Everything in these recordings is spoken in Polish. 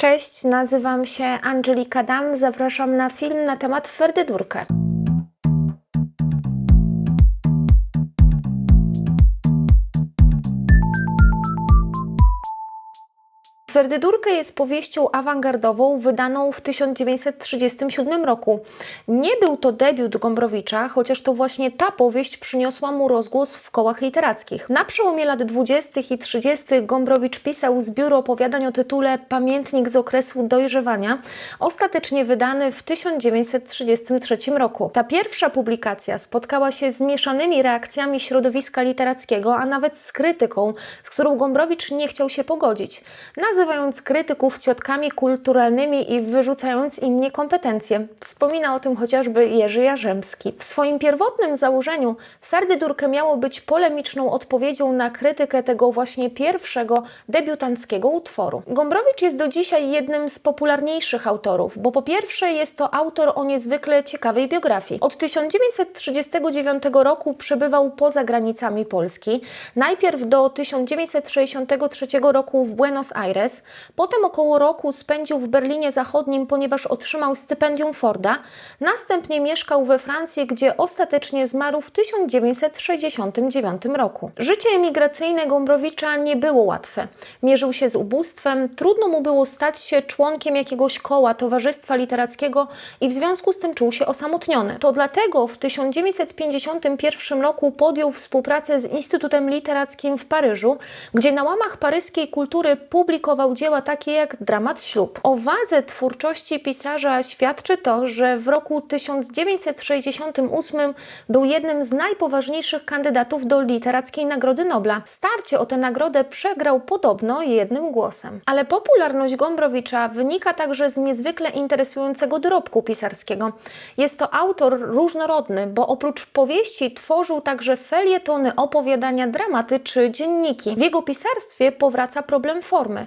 Cześć, nazywam się Angelika Dam. Zapraszam na film na temat Ferdydurkę. Ferdydurkę jest powieścią awangardową wydaną w 1937 roku. Nie był to debiut Gombrowicza, chociaż to właśnie ta powieść przyniosła mu rozgłos w kołach literackich. Na przełomie lat 20. i 30. Gombrowicz pisał zbiór opowiadań o tytule Pamiętnik z okresu dojrzewania, ostatecznie wydany w 1933 roku. Ta pierwsza publikacja spotkała się z mieszanymi reakcjami środowiska literackiego, a nawet z krytyką, z którą Gombrowicz nie chciał się pogodzić nazywając krytyków ciotkami kulturalnymi i wyrzucając im niekompetencje. Wspomina o tym chociażby Jerzy Jarzębski. W swoim pierwotnym założeniu Ferdydurkę miało być polemiczną odpowiedzią na krytykę tego właśnie pierwszego debiutanckiego utworu. Gombrowicz jest do dzisiaj jednym z popularniejszych autorów, bo po pierwsze jest to autor o niezwykle ciekawej biografii. Od 1939 roku przebywał poza granicami Polski, najpierw do 1963 roku w Buenos Aires, Potem około roku spędził w Berlinie Zachodnim, ponieważ otrzymał stypendium Forda. Następnie mieszkał we Francji, gdzie ostatecznie zmarł w 1969 roku. Życie emigracyjne Gombrowicza nie było łatwe. Mierzył się z ubóstwem, trudno mu było stać się członkiem jakiegoś koła towarzystwa literackiego i w związku z tym czuł się osamotniony. To dlatego w 1951 roku podjął współpracę z Instytutem Literackim w Paryżu, gdzie na łamach paryskiej kultury publikował dzieła takie jak Dramat Ślub. O wadze twórczości pisarza świadczy to, że w roku 1968 był jednym z najpoważniejszych kandydatów do Literackiej Nagrody Nobla. Starcie o tę nagrodę przegrał podobno jednym głosem. Ale popularność Gombrowicza wynika także z niezwykle interesującego dorobku pisarskiego. Jest to autor różnorodny, bo oprócz powieści tworzył także felietony, opowiadania, dramaty czy dzienniki. W jego pisarstwie powraca problem formy.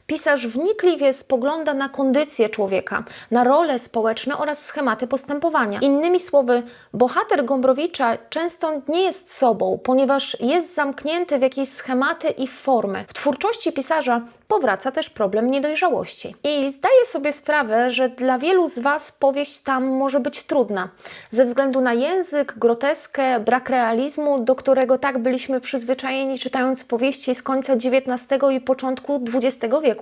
Pisarz wnikliwie spogląda na kondycję człowieka, na role społeczne oraz schematy postępowania. Innymi słowy, bohater Gombrowicza często nie jest sobą, ponieważ jest zamknięty w jakieś schematy i formy. W twórczości pisarza powraca też problem niedojrzałości. I zdaję sobie sprawę, że dla wielu z Was powieść tam może być trudna, ze względu na język, groteskę, brak realizmu, do którego tak byliśmy przyzwyczajeni czytając powieści z końca XIX i początku XX wieku.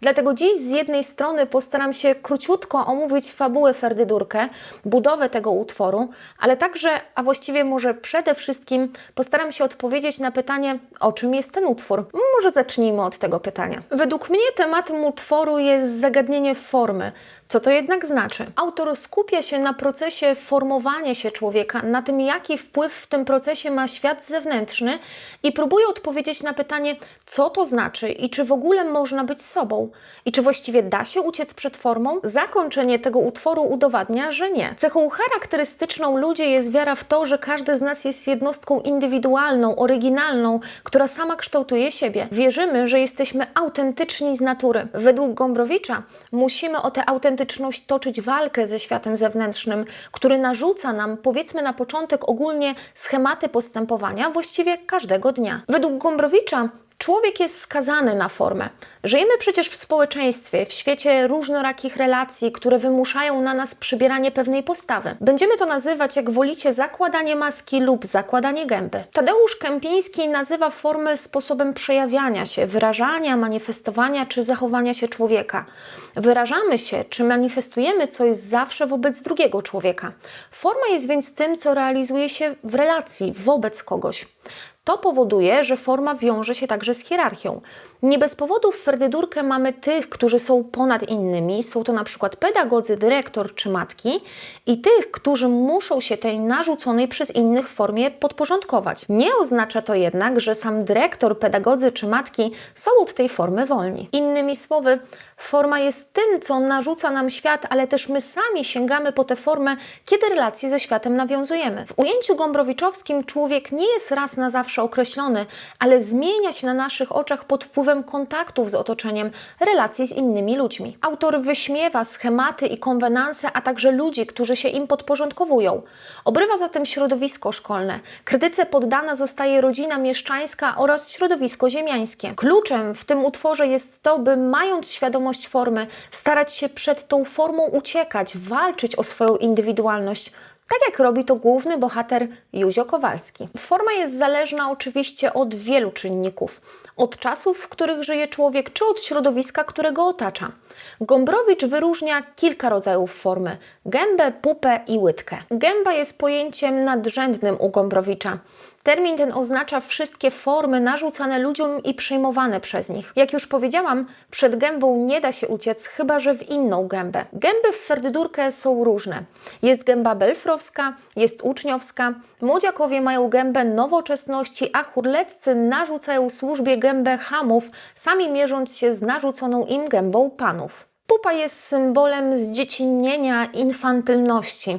Dlatego dziś z jednej strony postaram się króciutko omówić fabułę Ferdydurkę, budowę tego utworu, ale także, a właściwie może przede wszystkim postaram się odpowiedzieć na pytanie, o czym jest ten utwór. Może zacznijmy od tego pytania. Według mnie tematem utworu jest zagadnienie formy. Co to jednak znaczy? Autor skupia się na procesie formowania się człowieka, na tym, jaki wpływ w tym procesie ma świat zewnętrzny i próbuje odpowiedzieć na pytanie, co to znaczy i czy w ogóle można być sobą i czy właściwie da się uciec przed formą. Zakończenie tego utworu udowadnia, że nie. Cechą charakterystyczną ludzi jest wiara w to, że każdy z nas jest jednostką indywidualną, oryginalną, która sama kształtuje siebie. Wierzymy, że jesteśmy autentyczni z natury. Według Gombrowicza musimy o tę autentyczność autentyczność toczyć walkę ze światem zewnętrznym, który narzuca nam, powiedzmy na początek, ogólnie schematy postępowania właściwie każdego dnia. Według Gombrowicza Człowiek jest skazany na formę. Żyjemy przecież w społeczeństwie, w świecie różnorakich relacji, które wymuszają na nas przybieranie pewnej postawy. Będziemy to nazywać, jak wolicie, zakładanie maski lub zakładanie gęby. Tadeusz Kępiński nazywa formę sposobem przejawiania się, wyrażania, manifestowania czy zachowania się człowieka. Wyrażamy się czy manifestujemy coś zawsze wobec drugiego człowieka. Forma jest więc tym, co realizuje się w relacji wobec kogoś. To powoduje, że forma wiąże się także z hierarchią. Nie bez powodu w Ferdydurkę mamy tych, którzy są ponad innymi, są to na przykład pedagodzy, dyrektor czy matki, i tych, którzy muszą się tej narzuconej przez innych formie podporządkować. Nie oznacza to jednak, że sam dyrektor, pedagodzy czy matki są od tej formy wolni. Innymi słowy, forma jest tym, co narzuca nam świat, ale też my sami sięgamy po tę formę, kiedy relacje ze światem nawiązujemy. W ujęciu gombrowiczowskim człowiek nie jest raz na zawsze określony, ale zmienia się na naszych oczach pod wpływem kontaktów z otoczeniem, relacji z innymi ludźmi. Autor wyśmiewa schematy i konwenanse, a także ludzi, którzy się im podporządkowują. Obrywa zatem środowisko szkolne. Krytyce poddana zostaje rodzina mieszczańska oraz środowisko ziemiańskie. Kluczem w tym utworze jest to, by mając świadomość formy, starać się przed tą formą uciekać, walczyć o swoją indywidualność. Tak jak robi to główny bohater Józio Kowalski. Forma jest zależna oczywiście od wielu czynników. Od czasów, w których żyje człowiek, czy od środowiska, które go otacza. Gombrowicz wyróżnia kilka rodzajów formy: gębę, pupę i łydkę. Gęba jest pojęciem nadrzędnym u Gombrowicza. Termin ten oznacza wszystkie formy narzucane ludziom i przyjmowane przez nich. Jak już powiedziałam, przed gębą nie da się uciec, chyba że w inną gębę. Gęby w Ferdydurkę są różne. Jest gęba belfrowska, jest uczniowska. Młodziakowie mają gębę nowoczesności, a churleccy narzucają służbie gębę hamów, sami mierząc się z narzuconą im gębą panów. Pupa jest symbolem zdziecinnienia, infantylności.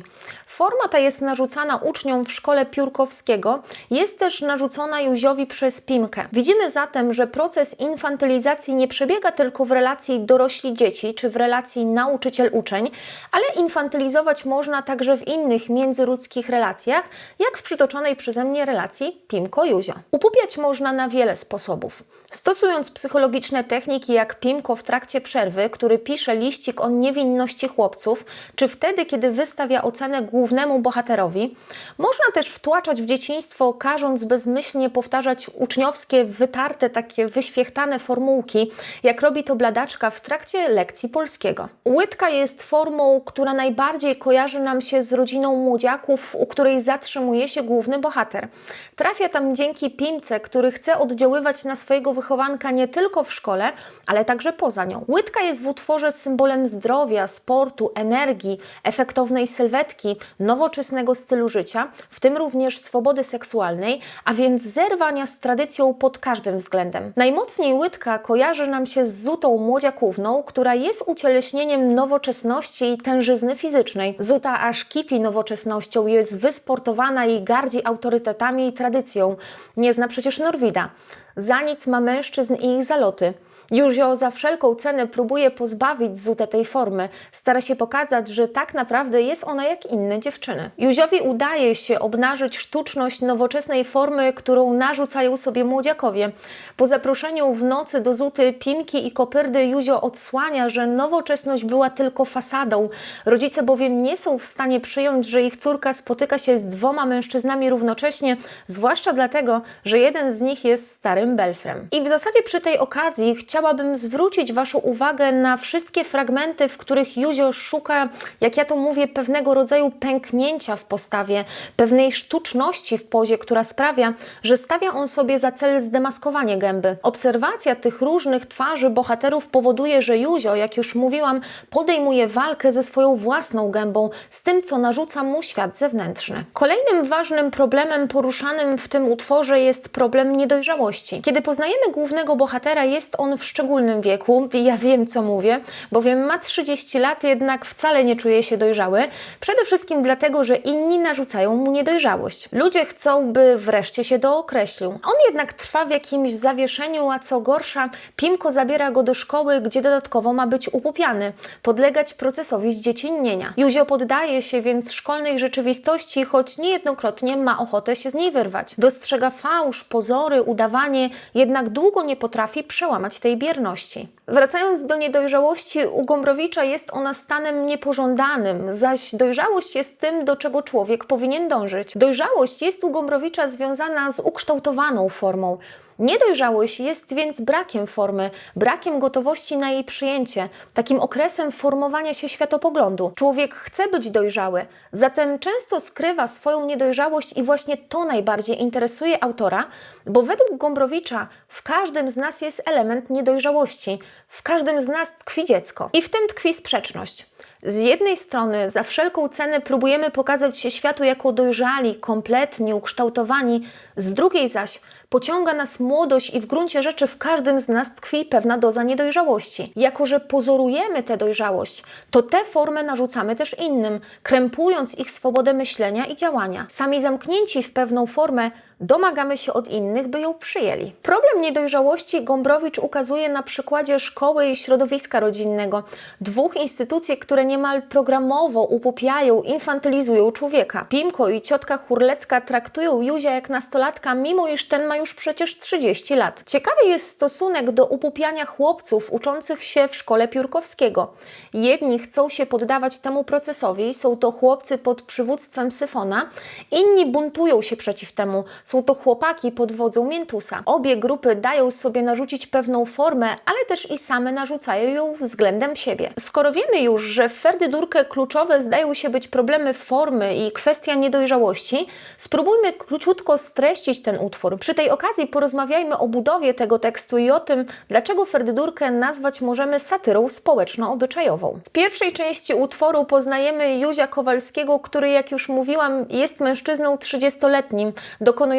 Forma ta jest narzucana uczniom w szkole Piórkowskiego, jest też narzucona Józiowi przez Pimkę. Widzimy zatem, że proces infantylizacji nie przebiega tylko w relacji dorośli-dzieci czy w relacji nauczyciel-uczeń, ale infantylizować można także w innych międzyludzkich relacjach, jak w przytoczonej przeze mnie relacji Pimko-Józio. Upupiać można na wiele sposobów. Stosując psychologiczne techniki jak Pimko w trakcie przerwy, który pisze liścik o niewinności chłopców, czy wtedy, kiedy wystawia ocenę głównemu bohaterowi, można też wtłaczać w dzieciństwo, każąc bezmyślnie powtarzać uczniowskie, wytarte, takie wyświechtane formułki, jak robi to Bladaczka w trakcie lekcji polskiego. Łydka jest formą, która najbardziej kojarzy nam się z rodziną młodziaków, u której zatrzymuje się główny bohater. Trafia tam dzięki Pimce, który chce oddziaływać na swojego wychowanka nie tylko w szkole, ale także poza nią. Łydka jest w utworze symbolem zdrowia, sportu, energii, efektownej sylwetki, nowoczesnego stylu życia, w tym również swobody seksualnej, a więc zerwania z tradycją pod każdym względem. Najmocniej łydka kojarzy nam się z zutą młodziakówną, która jest ucieleśnieniem nowoczesności i tężyzny fizycznej. Zuta aż kipi nowoczesnością, jest wysportowana i gardzi autorytetami i tradycją. Nie zna przecież Norwida. Za nic ma mężczyzn i ich zaloty. Józio za wszelką cenę próbuje pozbawić Zutę tej formy. Stara się pokazać, że tak naprawdę jest ona jak inne dziewczyny. Józiowi udaje się obnażyć sztuczność nowoczesnej formy, którą narzucają sobie młodziakowie. Po zaproszeniu w nocy do Zuty Pimki i Kopyrdy Józio odsłania, że nowoczesność była tylko fasadą. Rodzice bowiem nie są w stanie przyjąć, że ich córka spotyka się z dwoma mężczyznami równocześnie, zwłaszcza dlatego, że jeden z nich jest starym belfrem. I w zasadzie przy tej okazji chciałam chciałabym zwrócić Waszą uwagę na wszystkie fragmenty, w których Józio szuka, jak ja to mówię, pewnego rodzaju pęknięcia w postawie, pewnej sztuczności w pozie, która sprawia, że stawia on sobie za cel zdemaskowanie gęby. Obserwacja tych różnych twarzy bohaterów powoduje, że Józio, jak już mówiłam, podejmuje walkę ze swoją własną gębą, z tym, co narzuca mu świat zewnętrzny. Kolejnym ważnym problemem poruszanym w tym utworze jest problem niedojrzałości. Kiedy poznajemy głównego bohatera, jest on w szczególnym wieku. Ja wiem, co mówię, bowiem ma 30 lat, jednak wcale nie czuje się dojrzały. Przede wszystkim dlatego, że inni narzucają mu niedojrzałość. Ludzie chcą, by wreszcie się dookreślił. On jednak trwa w jakimś zawieszeniu, a co gorsza, Pimko zabiera go do szkoły, gdzie dodatkowo ma być upupiany, podlegać procesowi zdziecinnienia. Józio poddaje się więc szkolnej rzeczywistości, choć niejednokrotnie ma ochotę się z niej wyrwać. Dostrzega fałsz, pozory, udawanie, jednak długo nie potrafi przełamać tej bierności. Wracając do niedojrzałości, u Gombrowicza jest ona stanem niepożądanym, zaś dojrzałość jest tym, do czego człowiek powinien dążyć. Dojrzałość jest u Gombrowicza związana z ukształtowaną formą. Niedojrzałość jest więc brakiem formy, brakiem gotowości na jej przyjęcie, takim okresem formowania się światopoglądu. Człowiek chce być dojrzały, zatem często skrywa swoją niedojrzałość i właśnie to najbardziej interesuje autora, bo według Gombrowicza w każdym z nas jest element niedojrzałości, w każdym z nas tkwi dziecko. I w tym tkwi sprzeczność. Z jednej strony za wszelką cenę próbujemy pokazać się światu jako dojrzali, kompletni, ukształtowani, z drugiej zaś pociąga nas młodość i w gruncie rzeczy w każdym z nas tkwi pewna doza niedojrzałości. Jako, że pozorujemy tę dojrzałość, to tę formę narzucamy też innym, krępując ich swobodę myślenia i działania. Sami zamknięci w pewną formę domagamy się od innych, by ją przyjęli. Problem niedojrzałości Gombrowicz ukazuje na przykładzie szkoły i środowiska rodzinnego, dwóch instytucji, które niemal programowo upupiają, infantylizują człowieka. Pimko i ciotka Hurlecka traktują Józia jak nastolatka, mimo iż ten ma już przecież 30 lat. Ciekawy jest stosunek do upupiania chłopców uczących się w szkole Piórkowskiego. Jedni chcą się poddawać temu procesowi, są to chłopcy pod przywództwem Syfona, inni buntują się przeciw temu, są to chłopaki pod wodzą Miętusa. Obie grupy dają sobie narzucić pewną formę, ale też i same narzucają ją względem siebie. Skoro wiemy już, że w Ferdydurkę kluczowe zdają się być problemy formy i kwestia niedojrzałości, spróbujmy króciutko streścić ten utwór. Przy tej okazji porozmawiajmy o budowie tego tekstu i o tym, dlaczego Ferdydurkę nazwać możemy satyrą społeczno-obyczajową. W pierwszej części utworu poznajemy Józia Kowalskiego, który, jak już mówiłam, jest mężczyzną 30-letnim, dokonującym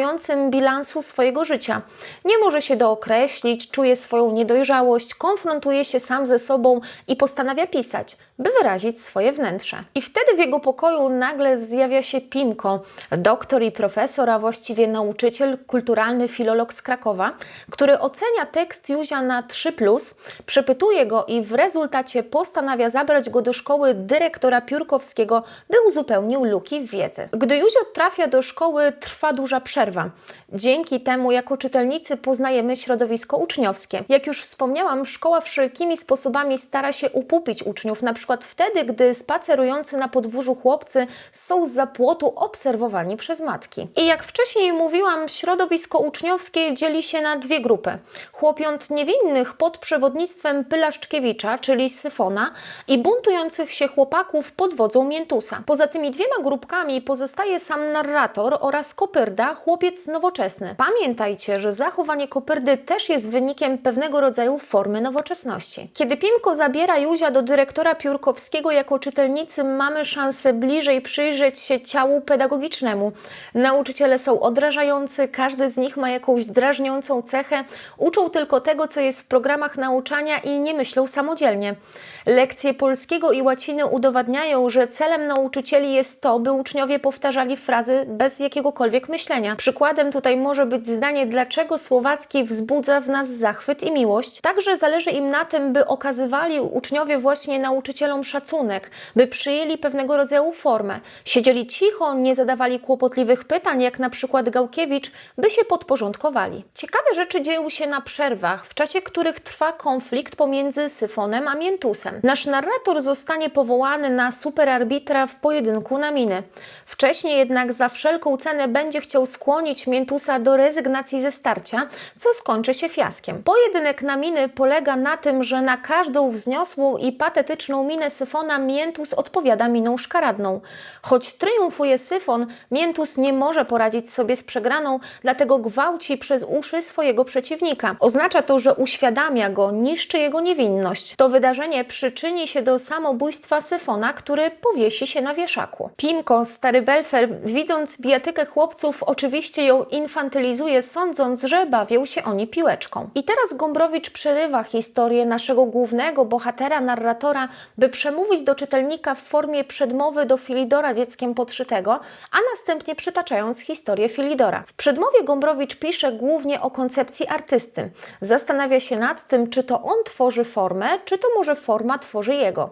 bilansu swojego życia. Nie może się dookreślić, czuje swoją niedojrzałość, konfrontuje się sam ze sobą i postanawia pisać, by wyrazić swoje wnętrze. I wtedy w jego pokoju nagle zjawia się Pimko, doktor i profesor, a właściwie nauczyciel, kulturalny filolog z Krakowa, który ocenia tekst Józia na 3+, przepytuje go i w rezultacie postanawia zabrać go do szkoły dyrektora Piórkowskiego, by uzupełnił luki w wiedzy. Gdy Józio trafia do szkoły, trwa duża przerwa. Dzięki temu jako czytelnicy poznajemy środowisko uczniowskie. Jak już wspomniałam, szkoła wszelkimi sposobami stara się upupić uczniów, na przykład wtedy, gdy spacerujący na podwórzu chłopcy są z zapłotu obserwowani przez matki. I jak wcześniej mówiłam, środowisko uczniowskie dzieli się na dwie grupy. Chłopiąt niewinnych pod przewodnictwem Pylaszczkiewicza, czyli Syfona i buntujących się chłopaków pod wodzą Miętusa. Poza tymi dwiema grupkami pozostaje sam narrator oraz Kopyrda, chłopiec nowoczesny. Pamiętajcie, że zachowanie Kopyrdy też jest wynikiem pewnego rodzaju formy nowoczesności. Kiedy Pimko zabiera Józia do dyrektora Piórkowskiego jako czytelnicy mamy szansę bliżej przyjrzeć się ciału pedagogicznemu. Nauczyciele są odrażający, każdy z nich ma jakąś drażniącą cechę, uczą tylko tego, co jest w programach nauczania i nie myślą samodzielnie. Lekcje polskiego i łaciny udowadniają, że celem nauczycieli jest to, by uczniowie powtarzali frazy bez jakiegokolwiek myślenia. Przykładem tutaj może być zdanie, dlaczego słowacki wzbudza w nas zachwyt i miłość. Także zależy im na tym, by okazywali uczniowie właśnie nauczycielom szacunek, by przyjęli pewnego rodzaju formę. Siedzieli cicho, nie zadawali kłopotliwych pytań, jak na przykład Gałkiewicz, by się podporządkowali. Ciekawe rzeczy dzieją się na przerwach, w czasie których trwa konflikt pomiędzy Syfonem a Miętusem. Nasz narrator zostanie powołany na superarbitra w pojedynku na miny. Wcześniej jednak za wszelką cenę będzie chciał skłonić Miętusa do rezygnacji ze starcia, co skończy się fiaskiem. Pojedynek na miny polega na tym, że na każdą wzniosłą i patetyczną minę Syfona Miętus odpowiada miną szkaradną. Choć triumfuje Syfon, Miętus nie może poradzić sobie z przegraną, dlatego gwałci przez uszy swojego przeciwnika. Oznacza to, że uświadamia go, niszczy jego niewinność. To wydarzenie przyczyni się do samobójstwa Syfona, który powiesi się na wieszaku. Pimko, stary Belfer, widząc bijatykę chłopców, oczywiście ją infantylizuje, sądząc, że bawią się oni piłeczką. I teraz Gombrowicz przerywa historię naszego głównego bohatera, narratora, by przemówić do czytelnika w formie przedmowy do Filidora dzieckiem podszytego, a następnie przytaczając historię Filidora. W przedmowie Gombrowicz pisze głównie o koncepcji artysty. Zastanawia się nad tym, czy to on tworzy formę, czy to może forma tworzy jego.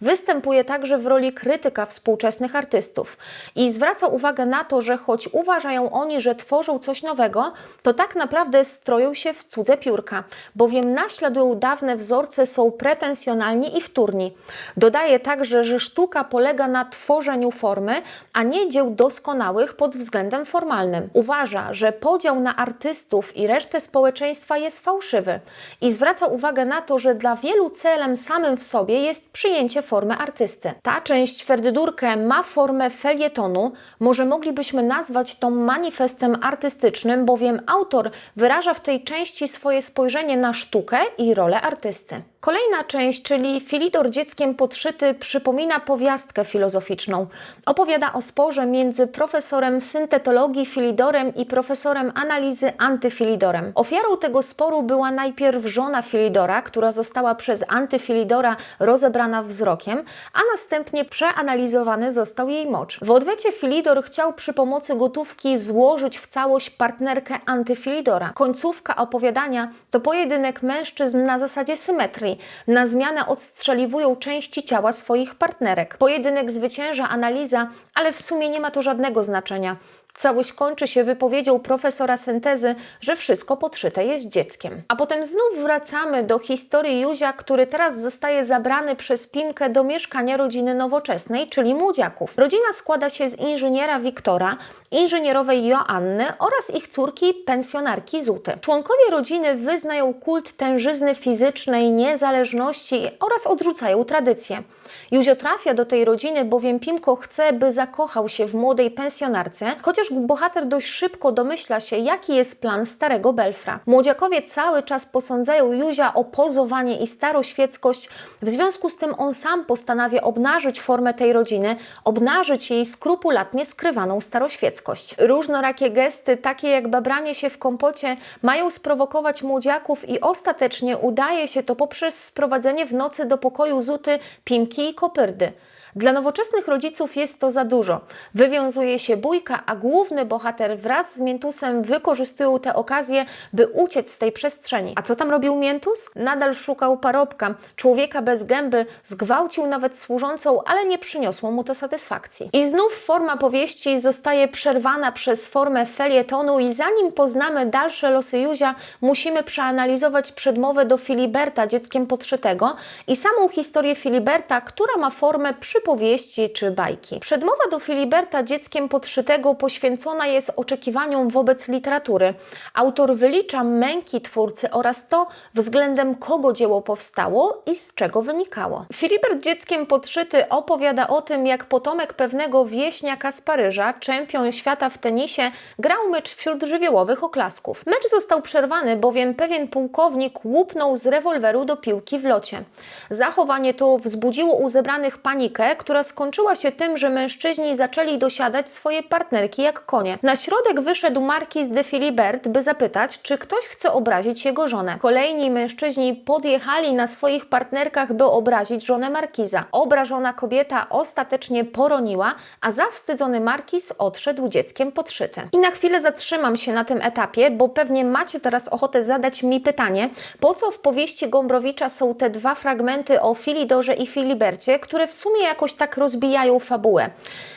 Występuje także w roli krytyka współczesnych artystów i zwraca uwagę na to, że choć uważają oni, że tworzą coś nowego, to tak naprawdę stroją się w cudze piórka, bowiem naśladują dawne wzorce, są pretensjonalni i wtórni. Dodaje także, że sztuka polega na tworzeniu formy, a nie dzieł doskonałych pod względem formalnym. Uważa, że podział na artystów i resztę społeczeństwa jest fałszywy i zwraca uwagę na to, że dla wielu celem samym w sobie jest przyjęcie formy artysty. Ta część Ferdydurkę ma formę felietonu, może moglibyśmy nazwać to manifestem artystycznym, bowiem autor wyraża w tej części swoje spojrzenie na sztukę i rolę artysty. Kolejna część, czyli Filidor dzieckiem podszyty, przypomina powiastkę filozoficzną. Opowiada o sporze między profesorem syntetologii Filidorem i profesorem analizy antyfilidorem. Ofiarą tego sporu była najpierw żona Filidora, która została przez antyfilidora rozebrana wzrokiem, a następnie przeanalizowany został jej mocz. W odwecie Filidor chciał przy pomocy gotówki złożyć w całość partnerkę antyfilidora. Końcówka opowiadania to pojedynek mężczyzn na zasadzie symetrii. Na zmianę odstrzeliwują części ciała swoich partnerek. Pojedynek zwycięża analiza, ale w sumie nie ma to żadnego znaczenia. Całość kończy się wypowiedzią profesora syntezy, że wszystko podszyte jest dzieckiem. A potem znów wracamy do historii Józia, który teraz zostaje zabrany przez Pimkę do mieszkania rodziny nowoczesnej, czyli młodziaków. Rodzina składa się z inżyniera Wiktora, inżynierowej Joanny oraz ich córki, pensjonarki Zuty. Członkowie rodziny wyznają kult tężyzny fizycznej, niezależności oraz odrzucają tradycję. Józio trafia do tej rodziny, bowiem Pimko chce, by zakochał się w młodej pensjonarce, chociaż bohater dość szybko domyśla się, jaki jest plan starego Belfra. Młodziakowie cały czas posądzają Józia o pozowanie i staroświeckość, w związku z tym on sam postanawia obnażyć formę tej rodziny, obnażyć jej skrupulatnie skrywaną staroświeckość. Różnorakie gesty, takie jak babranie się w kompocie, mają sprowokować młodziaków i ostatecznie udaje się to poprzez sprowadzenie w nocy do pokoju Zuty, Pimki i Kopyrdy. Dla nowoczesnych rodziców jest to za dużo. Wywiązuje się bójka, a główny bohater wraz z Miętusem wykorzystują tę okazję, by uciec z tej przestrzeni. A co tam robił Miętus? Nadal szukał parobka, człowieka bez gęby, zgwałcił nawet służącą, ale nie przyniosło mu to satysfakcji. I znów forma powieści zostaje przerwana przez formę felietonu i zanim poznamy dalsze losy Józia, musimy przeanalizować przedmowę do Filiberta dzieckiem podszytego i samą historię Filiberta, która ma formę przypowieści czy bajki. Przedmowa do Filiberta dzieckiem podszytego poświęcona jest oczekiwaniom wobec literatury. Autor wylicza męki twórcy oraz to, względem kogo dzieło powstało i z czego wynikało. Filibert dzieckiem podszyty opowiada o tym, jak potomek pewnego wieśniaka z Paryża, czempion świata w tenisie, grał mecz wśród żywiołowych oklasków. Mecz został przerwany, bowiem pewien pułkownik łupnął z rewolweru do piłki w locie. Zachowanie to wzbudziło u zebranych panikę, która skończyła się tym, że mężczyźni zaczęli dosiadać swoje partnerki jak konie. Na środek wyszedł markiz de Filibert, by zapytać, czy ktoś chce obrazić jego żonę. Kolejni mężczyźni podjechali na swoich partnerkach, by obrazić żonę markiza. Obrażona kobieta ostatecznie poroniła, a zawstydzony markiz odszedł dzieckiem podszyty. I na chwilę zatrzymam się na tym etapie, bo pewnie macie teraz ochotę zadać mi pytanie, po co w powieści Gombrowicza są te dwa fragmenty o Filidorze i Filibercie, które w sumie jakoś tak rozbijają fabułę.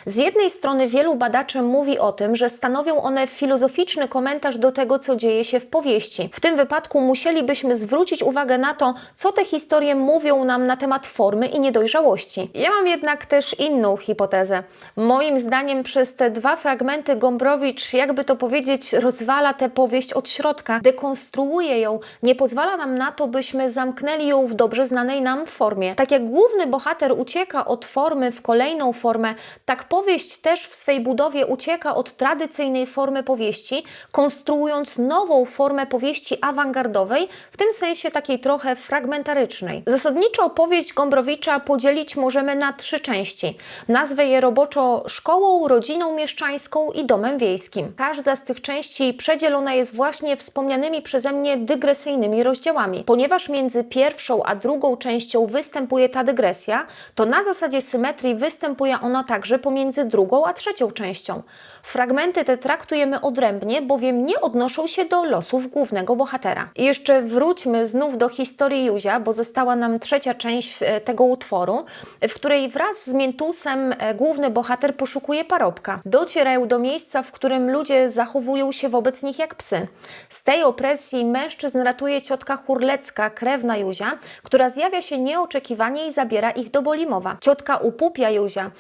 Z jednej strony wielu badaczy mówi o tym, że stanowią one filozoficzny komentarz do tego, co dzieje się w powieści. W tym wypadku musielibyśmy zwrócić uwagę na to, co te historie mówią nam na temat formy i niedojrzałości. Ja mam jednak też inną hipotezę. Moim zdaniem przez te dwa fragmenty Gombrowicz, jakby to powiedzieć, rozwala tę powieść od środka, dekonstruuje ją, nie pozwala nam na to, byśmy zamknęli ją w dobrze znanej nam formie. Tak jak główny bohater ucieka od formy w kolejną formę, tak powieść też w swej budowie ucieka od tradycyjnej formy powieści, konstruując nową formę powieści awangardowej, w tym sensie takiej trochę fragmentarycznej. Zasadniczo opowieść Gombrowicza podzielić możemy na trzy części. Nazwę je roboczo szkołą, rodziną mieszczańską i domem wiejskim. Każda z tych części przedzielona jest właśnie wspomnianymi przeze mnie dygresyjnymi rozdziałami. Ponieważ między pierwszą a drugą częścią występuje ta dygresja, to na zasadzie symetrii występuje ona także pomiędzy drugą a trzecią częścią. Fragmenty te traktujemy odrębnie, bowiem nie odnoszą się do losów głównego bohatera. I jeszcze wróćmy znów do historii Józia, bo została nam trzecia część e, tego utworu, w której wraz z Miętusem e, główny bohater poszukuje parobka. Docierają do miejsca, w którym ludzie zachowują się wobec nich jak psy. Z tej opresji mężczyzn ratuje ciotka Hurlecka, krewna Józia, która zjawia się nieoczekiwanie i zabiera ich do Bolimowa. Ciotka upupia Józia,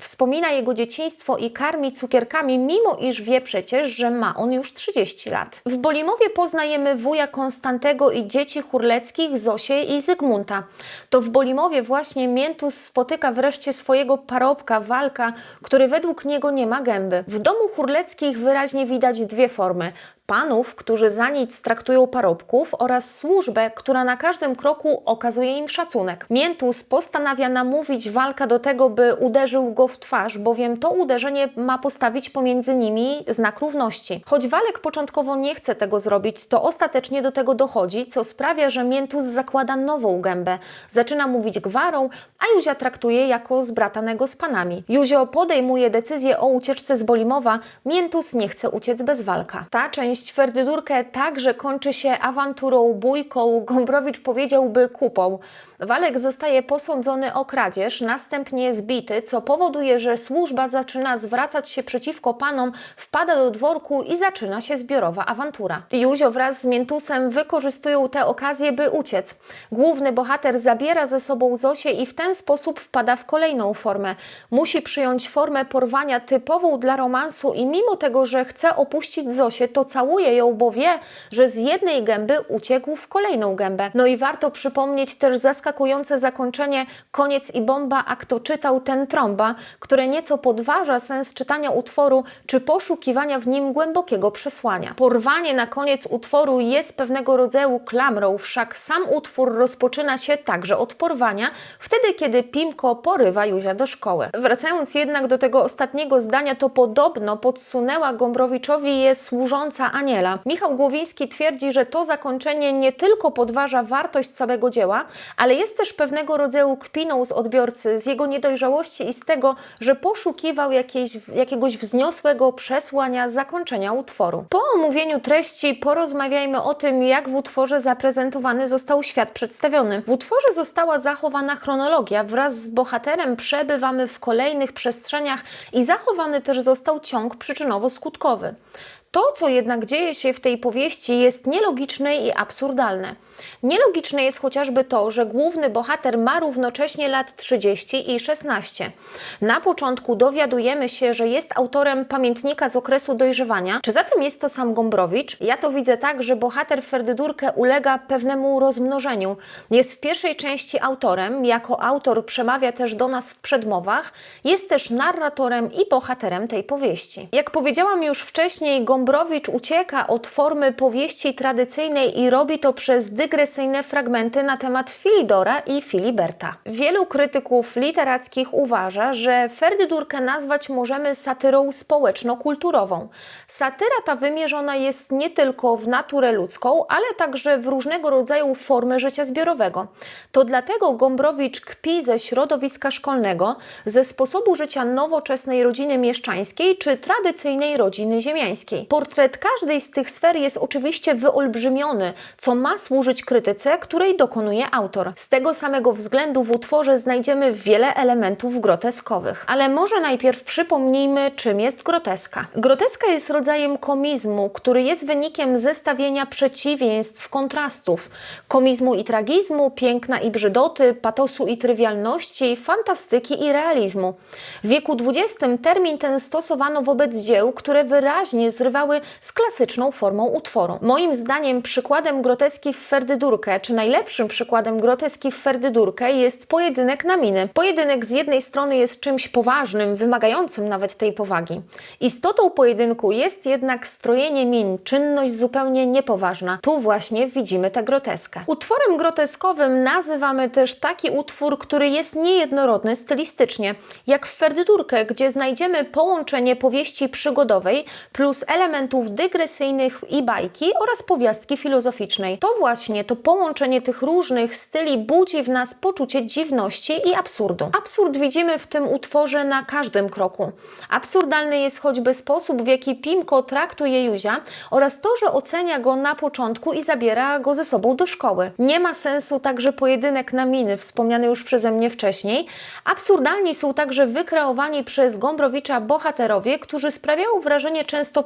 wspomina jego dzieciństwo i karmi cukierkami, mimo iż wie przecież, że ma on już 30 lat. W Bolimowie poznajemy wuja Konstantego i dzieci Hurleckich, Zosię i Zygmunta. To w Bolimowie właśnie Miętus spotyka wreszcie swojego parobka, Walka, który według niego nie ma gęby. W domu Hurleckich wyraźnie widać dwie formy. Panów, którzy za nic traktują parobków oraz służbę, która na każdym kroku okazuje im szacunek. Miętus postanawia namówić walka do tego, by uderzył go w twarz, bowiem to uderzenie ma postawić pomiędzy nimi znak równości. Choć Walek początkowo nie chce tego zrobić, to ostatecznie do tego dochodzi, co sprawia, że Miętus zakłada nową gębę. Zaczyna mówić gwarą, a Józia traktuje jako zbratanego z panami. Józio podejmuje decyzję o ucieczce z Bolimowa, Miętus nie chce uciec bez walka. Ta część Ferdydurkę także kończy się awanturą, bójką, Gombrowicz powiedziałby kupą. Walek zostaje posądzony o kradzież, następnie zbity, co powoduje, że służba zaczyna zwracać się przeciwko panom, wpada do dworku i zaczyna się zbiorowa awantura. Józio wraz z Miętusem wykorzystują tę okazję, by uciec. Główny bohater zabiera ze sobą Zosię i w ten sposób wpada w kolejną formę. Musi przyjąć formę porwania typową dla romansu i mimo tego, że chce opuścić Zosię, to całuje ją, bo wie, że z jednej gęby uciekł w kolejną gębę. No i warto przypomnieć też zaskakujące zakończenie Koniec i bomba, a kto czytał ten trąba, które nieco podważa sens czytania utworu czy poszukiwania w nim głębokiego przesłania. Porwanie na koniec utworu jest pewnego rodzaju klamrą, wszak sam utwór rozpoczyna się także od porwania, wtedy kiedy Pimko porywa Józia do szkoły. Wracając jednak do tego ostatniego zdania, to podobno podsunęła Gombrowiczowi je służąca Aniela. Michał Głowiński twierdzi, że to zakończenie nie tylko podważa wartość całego dzieła, ale jest też pewnego rodzaju kpiną z odbiorcy, z jego niedojrzałości i z tego, że poszukiwał jakiejś, jakiegoś wzniosłego przesłania zakończenia utworu. Po omówieniu treści porozmawiajmy o tym, jak w utworze zaprezentowany został świat przedstawiony. W utworze została zachowana chronologia, wraz z bohaterem przebywamy w kolejnych przestrzeniach i zachowany też został ciąg przyczynowo-skutkowy. To, co jednak dzieje się w tej powieści, jest nielogiczne i absurdalne. Nielogiczne jest chociażby to, że główny bohater ma równocześnie lat 30 i 16. Na początku dowiadujemy się, że jest autorem pamiętnika z okresu dojrzewania. Czy zatem jest to sam Gombrowicz? Ja to widzę tak, że bohater Ferdydurkę ulega pewnemu rozmnożeniu. Jest w pierwszej części autorem, jako autor przemawia też do nas w przedmowach, jest też narratorem i bohaterem tej powieści. Jak powiedziałam już wcześniej, Gombrowicz ucieka od formy powieści tradycyjnej i robi to przez dygresyjne fragmenty na temat Filidora i Filiberta. Wielu krytyków literackich uważa, że Ferdydurkę nazwać możemy satyrą społeczno-kulturową. Satyra ta wymierzona jest nie tylko w naturę ludzką, ale także w różnego rodzaju formy życia zbiorowego. To dlatego Gombrowicz kpi ze środowiska szkolnego, ze sposobu życia nowoczesnej rodziny mieszczańskiej czy tradycyjnej rodziny ziemiańskiej. Portret każdej z tych sfer jest oczywiście wyolbrzymiony, co ma służyć krytyce, której dokonuje autor. Z tego samego względu w utworze znajdziemy wiele elementów groteskowych. Ale może najpierw przypomnijmy, czym jest groteska. Groteska jest rodzajem komizmu, który jest wynikiem zestawienia przeciwieństw, kontrastów. Komizmu i tragizmu, piękna i brzydoty, patosu i trywialności, fantastyki i realizmu. W wieku XX termin ten stosowano wobec dzieł, które wyraźnie zrywały z klasyczną formą utworu. Moim zdaniem przykładem groteski w Ferdydurkę, czy najlepszym przykładem groteski w Ferdydurkę jest pojedynek na miny. Pojedynek z jednej strony jest czymś poważnym, wymagającym nawet tej powagi. Istotą pojedynku jest jednak strojenie min, czynność zupełnie niepoważna. Tu właśnie widzimy tę groteskę. Utworem groteskowym nazywamy też taki utwór, który jest niejednorodny stylistycznie, jak w Ferdydurkę, gdzie znajdziemy połączenie powieści przygodowej plus elementów dygresyjnych i bajki oraz powiastki filozoficznej. To właśnie to połączenie tych różnych styli budzi w nas poczucie dziwności i absurdu. Absurd widzimy w tym utworze na każdym kroku. Absurdalny jest choćby sposób, w jaki Pimko traktuje Józia oraz to, że ocenia go na początku i zabiera go ze sobą do szkoły. Nie ma sensu także pojedynek na miny, wspomniany już przeze mnie wcześniej. Absurdalni są także wykreowani przez Gombrowicza bohaterowie, którzy sprawiają wrażenie często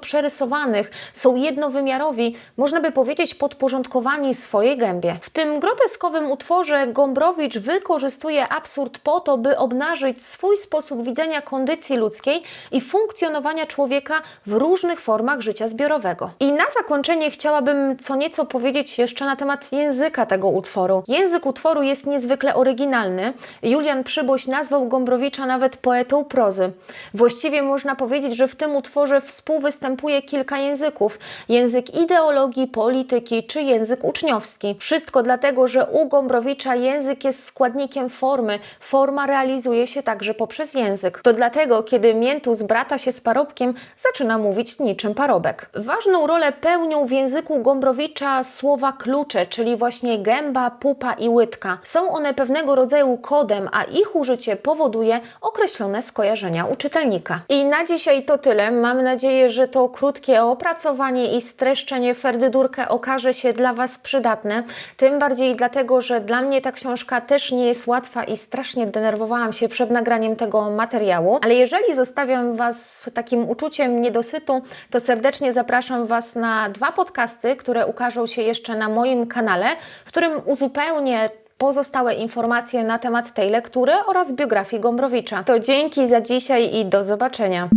są jednowymiarowi, można by powiedzieć podporządkowani swojej gębie. W tym groteskowym utworze Gombrowicz wykorzystuje absurd po to, by obnażyć swój sposób widzenia kondycji ludzkiej i funkcjonowania człowieka w różnych formach życia zbiorowego. I na zakończenie chciałabym co nieco powiedzieć jeszcze na temat języka tego utworu. Język utworu jest niezwykle oryginalny. Julian Przyboś nazwał Gombrowicza nawet poetą prozy. Właściwie można powiedzieć, że w tym utworze współwystępuje kilka języków: język ideologii, polityki czy język uczniowski. Wszystko dlatego, że u Gombrowicza język jest składnikiem formy. Forma realizuje się także poprzez język. To dlatego, kiedy miętus brata się z parobkiem, zaczyna mówić niczym parobek. Ważną rolę pełnią w języku Gombrowicza słowa klucze, czyli właśnie gęba, pupa i łydka. Są one pewnego rodzaju kodem, a ich użycie powoduje określone skojarzenia u czytelnika. I na dzisiaj to tyle. Mam nadzieję, że to krótkie opracowanie i streszczenie Ferdydurkę okaże się dla Was przydatne. Tym bardziej dlatego, że dla mnie ta książka też nie jest łatwa i strasznie denerwowałam się przed nagraniem tego materiału. Ale jeżeli zostawiam Was takim uczuciem niedosytu, to serdecznie zapraszam Was na dwa podcasty, które ukażą się jeszcze na moim kanale, w którym uzupełnię pozostałe informacje na temat tej lektury oraz biografii Gombrowicza. To dzięki za dzisiaj i do zobaczenia.